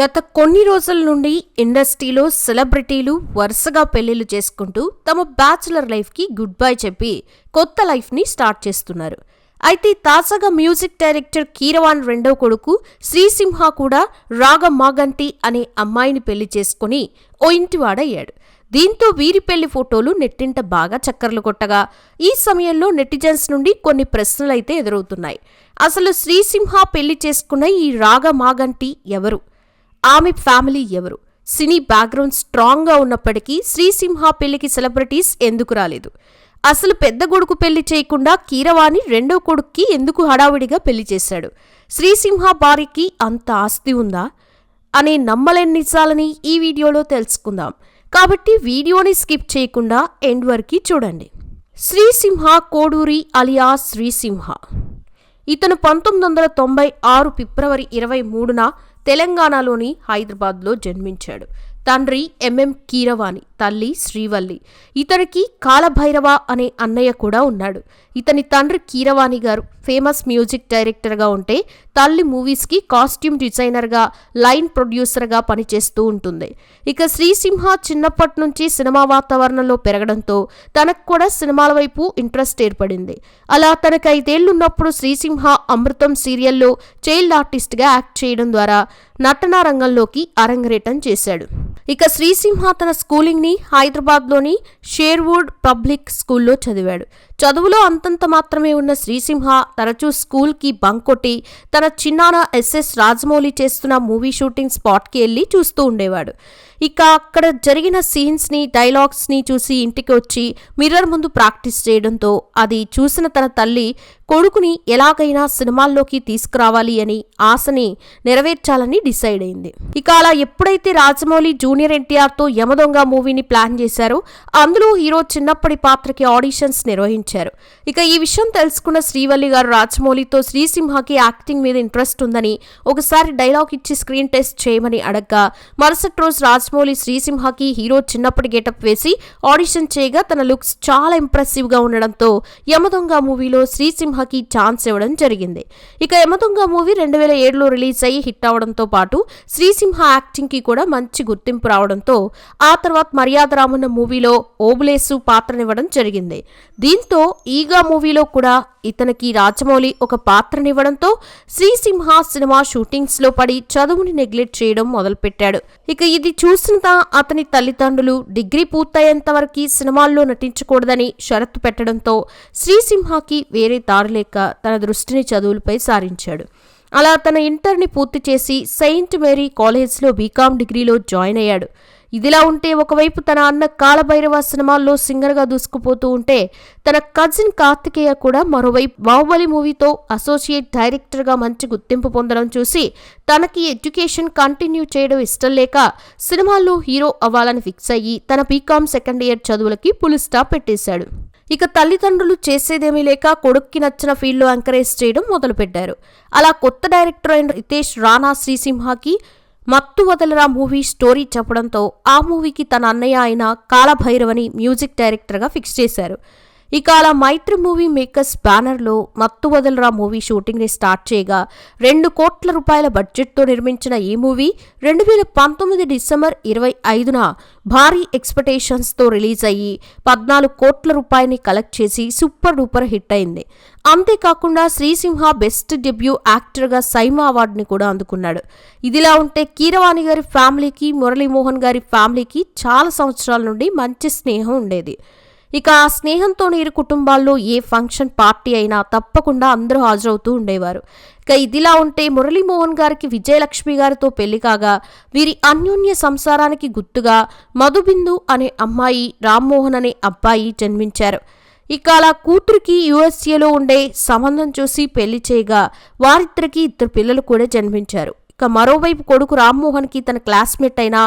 గత కొన్ని రోజుల నుండి ఇండస్ట్రీలో సెలబ్రిటీలు వరుసగా పెళ్ళిళ్ళు చేసుకుంటూ తమ బ్యాచులర్ లైఫ్కి గుడ్ బై చెప్పి కొత్త లైఫ్ని స్టార్ట్ చేస్తున్నారు. అయితే తాజాగా మ్యూజిక్ డైరెక్టర్ కీరవాన్ రెండో కొడుకు శ్రీసింహ కూడా రాగ మాగంటి అనే అమ్మాయిని పెళ్ళి చేసుకుని ఓ ఇంటివాడయ్యాడు దీంతో వీరి పెళ్ళి ఫోటోలు నెట్టింట బాగా చక్కర్లు కొట్టగా ఈ సమయంలో నెటిజన్స్ నుండి కొన్ని ప్రశ్నలైతే ఎదురవుతున్నాయి. అసలు శ్రీసింహ పెళ్ళి చేసుకున్న ఈ రాగ మాగంటి ఎవరు? ఆమె ఫ్యామిలీ ఎవరు? సినీ బ్యాక్గ్రౌండ్ స్ట్రాంగ్గా ఉన్నప్పటికీ శ్రీసింహ పెళ్ళికి సెలబ్రిటీస్ ఎందుకు రాలేదు? అసలు పెద్ద కొడుకు పెళ్ళి చేయకుండా కీరవాణి రెండో కొడుక్కి ఎందుకు హడావిడిగా పెళ్ళి చేశాడు? శ్రీసింహ భార్యకి అంత ఆస్తి ఉందా? అనే నమ్మలేని నిజాలని ఈ వీడియోలో తెలుసుకుందాం. కాబట్టి వీడియోని స్కిప్ చేయకుండా ఎండ్ వరకు చూడండి. శ్రీసింహ కోడూరి అలియా శ్రీసింహ. ఇతను పంతొమ్మిది వందల తొంభై ఆరు ఫిబ్రవరి ఇరవై మూడున తెలంగాణలోని హైదరాబాద్లో జన్మించాడు. తండ్రి ఎంఎం కీరవాణి తల్లి శ్రీవల్లి. ఇతడికి కాలభైరవ అనే అన్నయ్య కూడా ఉన్నాడు. ఇతని తండ్రి కీరవాణి గారు. ఫేమస్ మ్యూజిక్ డైరెక్టర్గా ఉంటే తల్లి మూవీస్కి కాస్ట్యూమ్ డిజైనర్గా లైన్ ప్రొడ్యూసర్గా పనిచేస్తూ ఉంటుంది. ఇక శ్రీసింహ చిన్నప్పటి నుంచి సినిమా వాతావరణంలో పెరగడంతో తనకు కూడా సినిమాల వైపు ఇంట్రెస్ట్ ఏర్పడింది. అలా తనకు ఐదేళ్ళున్నప్పుడు శ్రీసింహ అమృతం సీరియల్లో చైల్డ్ ఆర్టిస్ట్గా యాక్ట్ చేయడం ద్వారా నటనా రంగంలోకి అరంగరేటం చేశాడు. ఇక శ్రీసింహ తన స్కూలింగ్ని హైదరాబాద్లోని షేర్వుడ్ పబ్లిక్ స్కూల్లో చదివాడు. చదువులో అంతంత మాత్రమే ఉన్న శ్రీసింహ తరచూ స్కూల్కి బంక్ కొట్టి తన చిన్నాన ఎస్ఎస్ రాజమౌళి చేస్తున్న మూవీ షూటింగ్ స్పాట్కి వెళ్ళి చూస్తూ ఉండేవాడు. ఇక అక్కడ జరిగిన సీన్స్ని డైలాగ్స్ని చూసి ఇంటికి వచ్చి మిర్రర్ ముందు ప్రాక్టీస్ చేయడంతో అది చూసిన తన తల్లి కొడుకుని ఎలాగైనా సినిమాల్లోకి తీసుకురావాలి అని ఆశని నెరవేర్చాలని డిసైడ్ అయింది. ఇక అలా ఎప్పుడైతే రాజమౌళి జూనియర్ ఎన్టీఆర్తో యమదొంగ మూవీని ప్లాన్ చేశారో అందులో హీరో చిన్నప్పటి పాత్రకి ఆడిషన్స్ నిర్వహించారు. ఇక ఈ విషయం తెలుసుకున్న శ్రీవల్లి గారు రాజమౌళితో శ్రీసింహకి యాక్టింగ్ మీద ఇంట్రెస్ట్ ఉందని ఒకసారి డైలాగ్ ఇచ్చి స్క్రీన్ టెస్ట్ చేయమని అడగ్గా మరుసటి రోజు రాజమౌళి శ్రీసింహకి హీరో చిన్నప్పటి గెటప్ వేసి ఆడిషన్ చేయగా తన లుక్స్ చాలా ఇంప్రెసివ్గా ఉండడంతో యమదొంగ మూవీలో శ్రీసింహకి ఛాన్స్ ఇవ్వడం జరిగింది. ఇక యమదొంగ మూవీ రెండు వేల ఏడులో రిలీజ్ అయ్యి హిట్ అవడంతో పాటు శ్రీసింహ యాక్టింగ్కి కూడా మంచి గుర్తింపు రావడంతో ఆ తర్వాత మర్యాద రామన్న మూవీలో ఓబులేసు పాత్రనివ్వడం జరిగింది. దీంతో ఈగా మూవీలో కూడా ఇతనికి రాజమౌళి ఒక పాత్రనివ్వడంతో శ్రీసింహ సినిమా షూటింగ్స్లో పడి చదువుని నెగ్లెక్ట్ చేయడం మొదలుపెట్టాడు. ఇక ఇది చూసిన అతని తల్లిదండ్రులు డిగ్రీ పూర్తయ్యేంత వరకు సినిమాల్లో నటించకూడదని షరతు పెట్టడంతో శ్రీసింహకి వేరే దారి లేక తన దృష్టిని చదువులపై సారించాడు. అలా తన ఇంటర్ని పూర్తి చేసి సెయింట్ మేరీ కాలేజ్లో బీకామ్ డిగ్రీలో జాయిన్ అయ్యాడు. ఇదిలా ఉంటే ఒకవైపు తన అన్న కాలభైరవ సినిమాల్లో సింగర్గా దూసుకుపోతూ ఉంటే తన కజిన్ కార్తికేయ కూడా మరోవైపు బాహుబలి మూవీతో అసోసియేట్ డైరెక్టర్గా మంచి గుర్తింపు పొందడం చూసి తనకి ఎడ్యుకేషన్ కంటిన్యూ చేయడం ఇష్టం లేక సినిమాల్లో హీరో అవ్వాలని ఫిక్స్ అయ్యి తన బీకామ్ సెకండ్ ఇయర్ చదువులకి పులి స్టాప్ పెట్టేశాడు. ఇక తల్లిదండ్రులు చేసేదేమీ లేక కొడుక్కి నచ్చిన ఫీల్డ్లో ఎంకరేజ్ చేయడం మొదలుపెట్టారు. అలా కొత్త డైరెక్టర్ అయిన రితేష్ రాణా శ్రీసింహకి మత్తు వదలరా మూవీ స్టోరీ చెప్పడంతో ఆ మూవీకి తన అన్నయ్య అయిన కాలభైరవని మ్యూజిక్ డైరెక్టర్గా ఫిక్స్ చేశారు. ఇక అలా మైత్రి మూవీ మేకర్స్ బ్యానర్లో మత్తు వదలరా మూవీ షూటింగ్ని స్టార్ట్ చేయగా రెండు కోట్ల రూపాయల బడ్జెట్తో నిర్మించిన ఈ మూవీ రెండు వేల పంతొమ్మిది డిసెంబర్ ఇరవై ఐదున భారీ ఎక్స్పెక్టేషన్స్తో రిలీజ్ అయ్యి పద్నాలుగు కోట్ల రూపాయని కలెక్ట్ చేసి సూపర్ డూపర్ హిట్ అయింది. అంతేకాకుండా శ్రీసింహ బెస్ట్ డెబ్యూ యాక్టర్గా సైమా అవార్డుని కూడా అందుకున్నాడు. ఇదిలా ఉంటే కీరవాణి గారి ఫ్యామిలీకి మురళీమోహన్ గారి ఫ్యామిలీకి చాలా సంవత్సరాల నుండి మంచి స్నేహం ఉండేది. ఇక ఆ స్నేహంతో ఇరు కుటుంబాల్లో ఏ ఫంక్షన్ పార్టీ అయినా తప్పకుండా అందరూ హాజరవుతూ ఉండేవారు. ఇక ఇదిలా ఉంటే మురళీమోహన్ గారికి విజయలక్ష్మి గారితో పెళ్ళి కాగా వీరి అన్యోన్య సంసారానికి గుర్తుగా మధుబిందు అనే అమ్మాయి రామ్మోహన్ అనే అబ్బాయి జన్మించారు. ఇక అలా కూతురికి యుఎస్ఏలో ఉండే సంబంధం చూసి పెళ్ళి చేయగా వారిద్దరికి ఇద్దరు పిల్లలు కూడా జన్మించారు. ఇక మరోవైపు కొడుకు రామ్మోహన్కి తన క్లాస్మేట్ అయిన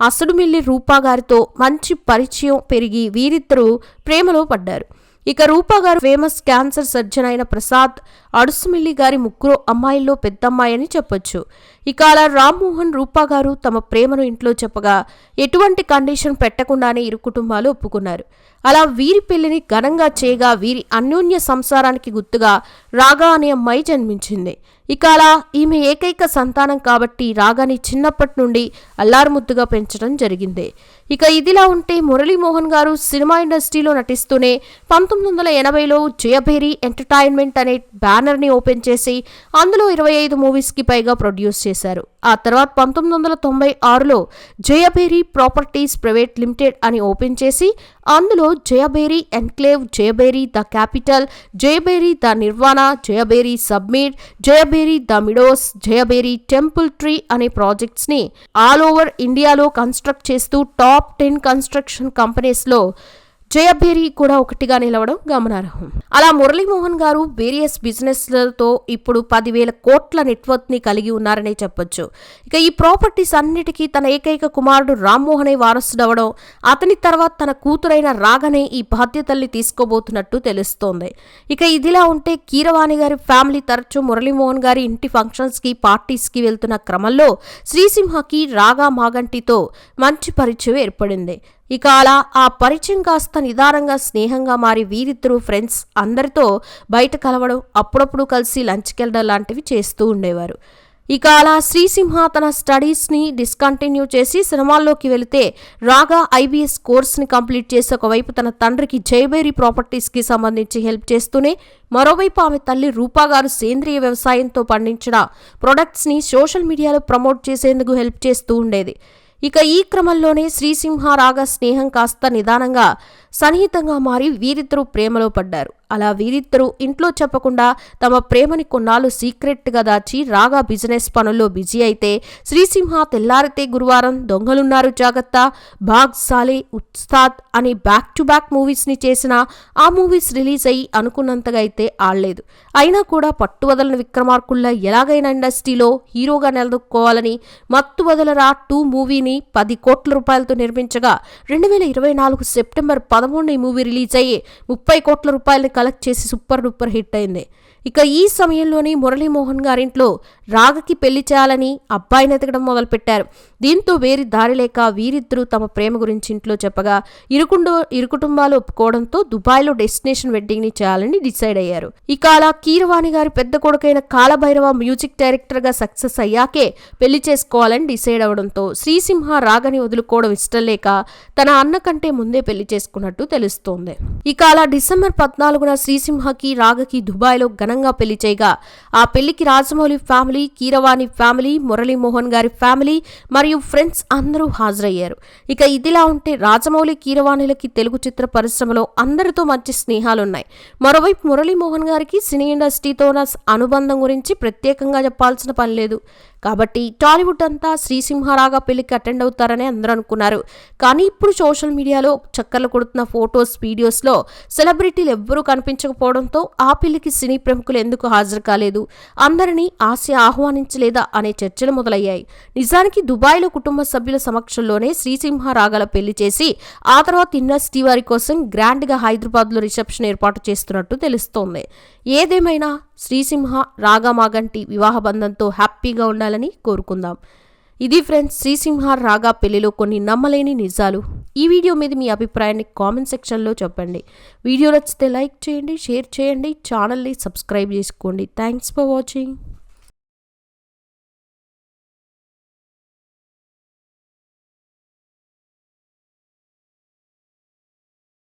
అసడుమిల్లి రూపాగారితో మంచి పరిచయం పెరిగి వీరిద్దరూ ప్రేమలో పడ్డారు. ఇక రూపా గారు ఫేమస్ క్యాన్సర్ సర్జన్ అయిన ప్రసాద్ అడుసుమిల్లి గారి ముగ్గురు అమ్మాయిల్లో పెద్దమ్మాయి అని చెప్పొచ్చు. ఇక అలా రామ్మోహన్ రూపా గారు తమ ప్రేమను ఇంట్లో చెప్పగా ఎటువంటి కండిషన్ పెట్టకుండానే ఇరు కుటుంబాలు ఒప్పుకున్నారు. అలా వీరి పెళ్ళిని ఘనంగా చేయగా వీరి అన్యోన్య సంసారానికి గుర్తుగా రాగా అనే అమ్మాయి జన్మించింది. ఇక అలా ఈమె ఏకైక సంతానం కాబట్టి రాగాని చిన్నప్పటి నుండి అల్లారుముద్దుగా పెంచడం జరిగింది. ఇక ఇదిలా ఉంటే మురళీమోహన్ గారు సినిమా ఇండస్ట్రీలో నటిస్తూనే పంతొమ్మిది వందల ఎనభైలో జయభేరి ఎంటర్టైన్మెంట్ అనే బ్యానర్ని ఓపెన్ చేసి అందులో ఇరవై ఐదు మూవీస్కి పైగా ప్రొడ్యూస్ చేశారు. ఆ తర్వాత పంతొమ్మిది వందల తొంభై ఆరులో జయభేరి ప్రాపర్టీస్ ప్రైవేట్ లిమిటెడ్ అని ఓపెన్ చేసి అందులో Jayabheri enclave Jayabheri the capital Jayabheri the Nirvana Jayabheri summit Jayabheri the meadows Jayabheri temple tree అనే ప్రాజెక్ట్స్ని ఆల్ ఓవర్ ఇండియాలో కన్స్ట్రక్ట్ చేస్తూ టాప్ టెన్ కన్స్ట్రక్షన్ కంపెనీస్లో జయభేరి కూడా ఒకటిగా నిలవడం గమనార్హం. అలా మురళీమోహన్ గారు వేరియస్ బిజినెస్లతో ఇప్పుడు పదివేల కోట్ల నెట్వర్క్ని కలిగి ఉన్నారనే చెప్పొచ్చు. ఇక ఈ ప్రాపర్టీస్ అన్నిటికీ తన ఏకైక కుమారుడు రామ్మోహనే వారసుడవడం అతని తర్వాత తన కూతురైన రాగనే ఈ బాధ్యతల్ని తీసుకోబోతున్నట్టు తెలుస్తోంది. ఇక ఇదిలా ఉంటే కీరవాణి గారి ఫ్యామిలీ తరచూ మురళీమోహన్ గారి ఇంటి ఫంక్షన్స్కి పార్టీస్కి వెళ్తున్న క్రమంలో శ్రీసింహకి రాగా మాగంటితో మంచి పరిచయం ఏర్పడింది. ఇక అలా ఆ పరిచయం కాస్త నిదానంగా స్నేహంగా మారి వీరిద్దరూ ఫ్రెండ్స్ అందరితో బయట కలవడం అప్పుడప్పుడు కలిసి లంచ్కి వెళ్ళడం లాంటివి చేస్తూ ఉండేవారు. ఇక అలా శ్రీసింహ తన స్టడీస్ని డిస్కంటిన్యూ చేసి సినిమాల్లోకి వెళితే రాగా ఐబీఎస్ కోర్స్ని కంప్లీట్ చేసి ఒకవైపు తన తండ్రికి జయబేరి ప్రాపర్టీస్కి సంబంధించి హెల్ప్ చేస్తూనే మరోవైపు ఆమె తల్లి రూపా గారు సేంద్రియ వ్యవసాయంతో పండించిన ప్రొడక్ట్స్ని సోషల్ మీడియాలో ప్రమోట్ చేసేందుకు హెల్ప్ చేస్తూ ఉండేది. ఇక ఈ క్రమంలోనే శ్రీసింహ రాగ స్నేహం కాస్త నిదానంగా సన్నిహితంగా మారి వీరిద్దరూ ప్రేమలో పడ్డారు. అలా వీరిద్దరూ ఇంట్లో చెప్పకుండా తమ ప్రేమని కొన్నాళ్ళు సీక్రెట్గా దాచి రాగా బిజినెస్ పనుల్లో బిజీ అయితే శ్రీసింహ తెల్లారితే గురువారం దొంగలున్నారు జాగ్రత్త బాగ్ సాలే ఉత్సాద్ అని బ్యాక్ టు బ్యాక్ మూవీస్ని చేసిన ఆ మూవీస్ రిలీజ్ అయ్యి అనుకున్నంతగా అయితే ఆడలేదు. అయినా కూడా పట్టు వదలని విక్రమార్కుల్లా ఎలాగైనా ఇండస్ట్రీలో హీరోగా నిలదొక్కోవాలని మత్తు వదలరా టూ మూవీని పది కోట్ల రూపాయలతో నిర్మించగా రెండు వేల ఇరవై నాలుగు సెప్టెంబర్ పదమూడున ఈ మూవీ రిలీజ్ అయ్యి ముప్పై కోట్ల రూపాయలు కలెక్ట్ చేసి సూపర్ డూపర్ హిట్ అయింది. ఇక ఈ సమయంలోనే మురళీమోహన్ గారింట్లో రాగకి పెళ్ళి చేయాలని అబ్బాయిని ఎతకడం మొదలుపెట్టారు. దీంతో వేరి దారి లేక వీరిద్దరూ తమ ప్రేమ గురించి ఇంట్లో చెప్పగా ఇరుకుండో ఇరు కుటుంబాలు ఒప్పుకోవడంతో దుబాయ్లో డెస్టినేషన్ వెడ్డింగ్ని చేయాలని డిసైడ్ అయ్యారు. ఇక అలా కీరవాణి గారి పెద్ద కొడుకైన కాలభైరవ మ్యూజిక్ డైరెక్టర్గా సక్సెస్ అయ్యాకే పెళ్ళి చేసుకోవాలని డిసైడ్ అవడంతో శ్రీసింహ రాగని వదులుకోవడం ఇష్టం లేక తన అన్న కంటే ముందే పెళ్ళి చేసుకున్నట్టు తెలుస్తోంది. ఇక అలా డిసెంబర్ పద్నాలుగున శ్రీసింహకి రాగకి దుబాయ్లో ఘనంగా పెళ్ళి చేయగా ఆ పెళ్ళికి Rajamouli family Keeravani family Murali Mohan garu family మరియు ఫ్రెండ్స్ అందరూ హాజరయ్యారు. ఇక ఇదిలా ఉంటే రాజమౌళి కీరవాణిలకి తెలుగు చిత్ర పరిశ్రమలో అందరితో మంచి స్నేహాలున్నాయి. మరోవైపు మురళీమోహన్ గారికి సినీ ఇండస్ట్రీతో అనుబంధం గురించి ప్రత్యేకంగా చెప్పాల్సిన పని లేదు. కాబట్టి టాలీవుడ్ అంతా శ్రీసింహరాగా పెళ్ళికి అటెండ్ అవుతారని అందరూ అనుకున్నారు. కానీ ఇప్పుడు సోషల్ మీడియాలో చక్కర్లు కొడుతున్న ఫొటోస్ వీడియోస్లో సెలబ్రిటీలు ఎవ్వరూ కనిపించకపోవడంతో ఆ పెళ్ళికి సినీ ప్రముఖులు ఎందుకు హాజరు కాలేదు? అందరినీ ఆశ ఆహ్వానించలేదా అనే చర్చలు మొదలయ్యాయి. నిజానికి దుబాయ్లో కుటుంబ సభ్యుల సమక్షంలోనే శ్రీసింహ రాగాల పెళ్ళి చేసి ఆ తర్వాత ఇండస్ట్రీ వారి కోసం గ్రాండ్గా హైదరాబాద్లో రిసెప్షన్ ఏర్పాటు చేస్తున్నట్టు తెలుస్తోంది. ఏదేమైనా శ్రీసింహ రాగమాగంటి వివాహ బంధంతో హ్యాపీగా ఉండాలని కోరుకుందాం. ఇది ఫ్రెండ్స్ శ్రీసింహ రాగా పెళ్ళిలో కొన్ని నమ్మలేని నిజాలు. ఈ వీడియో మీద మీ అభిప్రాయాన్ని కామెంట్ సెక్షన్లో చెప్పండి. వీడియో నచ్చితే లైక్ చేయండి షేర్ చేయండి ఛానల్ని సబ్స్క్రైబ్ చేసుకోండి. Thanks for watching.